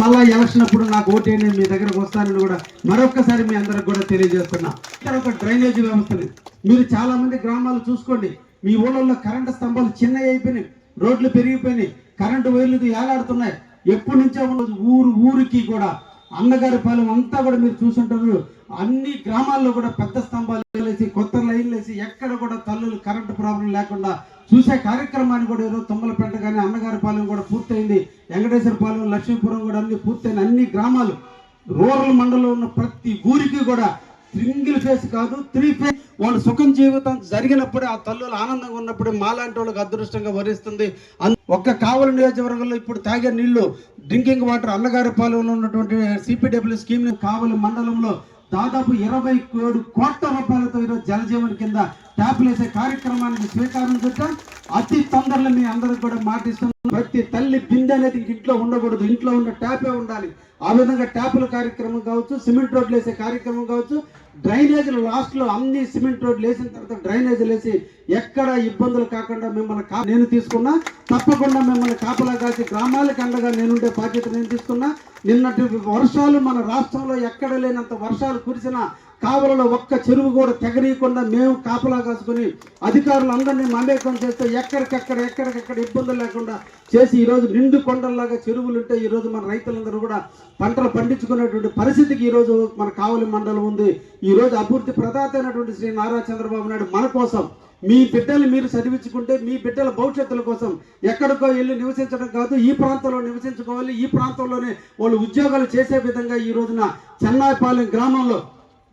మళ్ళా ఎలక్షన్ అప్పుడు నాకు ఓటేయండి మీ దగ్గరకు వస్తానని కూడా మరొకసారి మీ అందరికి కూడా తెలియజేస్తున్నా. ఇక్కడ ఒక డ్రైనేజ్ వ్యవస్థని మీరు చాలా మంది గ్రామాలు చూసుకోండి. మీ ఊళ్ళల్లో కరెంటు స్తంభాలు చిన్నవి అయిపోయినాయి. రోడ్లు పెరిగిపోయినాయి. కరెంటు వైర్లు ఏలాడుతున్నాయి. ఎప్పటి నుంచో ఊరు ఊరికి కూడా అన్నగారి పాలెం అంతా కూడా మీరు చూసుంటారు. అన్ని గ్రామాల్లో కూడా పెద్ద స్తంభాలు వేసి కొత్త లైన్లు వేసి ఎక్కడ కూడా తల్లులు కరెంటు ప్రాబ్లం లేకుండా చూసే కార్యక్రమాన్ని కూడా ఈరోజు తుమ్మలపేట కానీ అన్నగారి పాలెం కూడా పూర్తయింది. వెంకటేశ్వర పాలెం లక్ష్మీపురం కూడా అన్ని పూర్తయిన అన్ని గ్రామాలు రూరల్ మండలంలో ఉన్న ప్రతి ఊరికి కూడా సింగిల్ ఫేస్ కాదు త్రీ ఫేస్. వాళ్ళ సుఖం జీవితం జరిగినప్పుడే ఆ తల్లులు ఆనందంగా ఉన్నప్పుడే మాలాంటి వాళ్ళకి అదృష్టంగా వరిస్తుంది. ఒక్క కావలి నియోజకవర్గంలో ఇప్పుడు తాగే నీళ్ళు డ్రింకింగ్ వాటర్ అన్నగారి పాలెంలో ఉన్నటువంటి సిపిడబ్ల్యూ స్కీమ్ కావలి మండలంలో దాదాపు ఇరవై ఏడు కోట్ల రూపాయలతో ఈరోజు జలజీవన్ కింద ట్యాపులు వేసే కార్యక్రమానికి స్వీకారం చుట్టాం. అతి తొందరలో మీ అందరికి కూడా మాటిస్తున్నాం ప్రతి తల్లి బిందె అనేది ఇంట్లో ఉండకూడదు. ఇంట్లో ఉన్న ట్యాపే ఉండాలి. ఆ విధంగా ట్యాపుల కార్యక్రమం కావచ్చు సిమెంట్ రోడ్లు వేసే కార్యక్రమం కావచ్చు డ్రైనేజీలు లాస్ట్లో అన్ని సిమెంట్ రోడ్లు వేసిన తర్వాత డ్రైనేజీలు వేసి ఎక్కడ ఇబ్బందులు కాకుండా మిమ్మల్ని కా నేను తీసుకున్నా తప్పకుండా మిమ్మల్ని కాపలా కాసి గ్రామాలకు అండగా నేనుండే బాధ్యత నేను తీసుకున్నా. నిన్నటి వర్షాలు మన రాష్ట్రంలో ఎక్కడ లేనంత వర్షాలు కురిసిన కావలలో ఒక్క చెరువు కూడా తెగనీయకుండా మేము కాపలా కాసుకుని అధికారులు అందరినీ మమేకం చేస్తే ఎక్కడికెక్కడ ఎక్కడికెక్కడ ఇబ్బందులు లేకుండా చేసి ఈరోజు నిండు కొండల్లాగా చెరువులు ఉంటే ఈరోజు మన రైతులందరూ కూడా పంటలు పండించుకునేటువంటి పరిస్థితికి ఈరోజు మన కావలి మండలం ఉంది. ఈరోజు అభివృద్ధి ప్రదాత అయినటువంటి శ్రీ నారా చంద్రబాబు నాయుడు మన కోసం మీ బిడ్డలు మీరు చదివించుకుంటే మీ బిడ్డల భవిష్యత్తుల కోసం ఎక్కడికో వెళ్ళి నివసించడం కాదు ఈ ప్రాంతంలో నివసించుకోవాలి ఈ ప్రాంతంలోనే వాళ్ళు ఉద్యోగాలు చేసే విధంగా ఈ రోజున చెన్నాయిపాలెం గ్రామంలో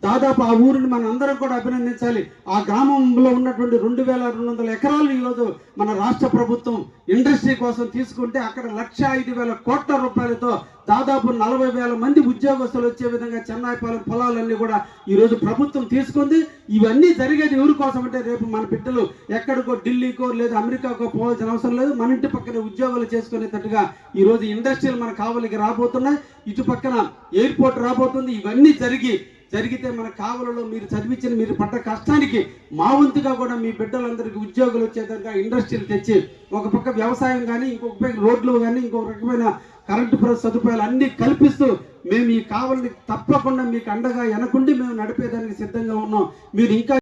దాదాపు ఆ ఊరిని మనం అందరం కూడా అభినందించాలి. ఆ గ్రామంలో ఉన్నటువంటి రెండు వేల రెండు వందల ఎకరాలు ఈరోజు మన రాష్ట్ర ప్రభుత్వం ఇండస్ట్రీ కోసం తీసుకుంటే అక్కడ లక్ష ఐదు వేల కోట్ల రూపాయలతో దాదాపు నలభై వేల మంది ఉద్యోగస్తులు వచ్చే విధంగా చెన్నాయిపాలెం పొలాలన్నీ కూడా ఈరోజు ప్రభుత్వం తీసుకుంది. ఇవన్నీ జరిగేది ఎవరి కోసం అంటే రేపు మన బిడ్డలు ఎక్కడికో ఢిల్లీకో లేదా అమెరికాకో పోవాల్సిన అవసరం లేదు. మన ఇంటి పక్కన ఉద్యోగాలు చేసుకునేటట్టుగా ఈరోజు ఇండస్ట్రీలు మన కావలికి రాబోతున్నాయి. ఇటు పక్కన ఎయిర్పోర్ట్ రాబోతుంది. ఇవన్నీ జరిగి జరిగితే మన కావలలో మీరు చదివించిన మీరు పడ్డ కష్టానికి మా వంతుగా కూడా మీ బిడ్డలందరికీ ఉద్యోగులు వచ్చేదాకా ఇండస్ట్రీలు తెచ్చి ఒక పక్క వ్యవసాయం కానీ ఇంకొక పక్క రోడ్లు కానీ ఇంకొక రకమైన కరెంటు ప్ర- సదుపాయాలు అన్నీ కల్పిస్తూ మేము ఈ కావలిని తప్పకుండా మీకు అండగా వెనకుండి మేము నడిపేదానికి సిద్ధంగా ఉన్నాం. మీరు ఇంకా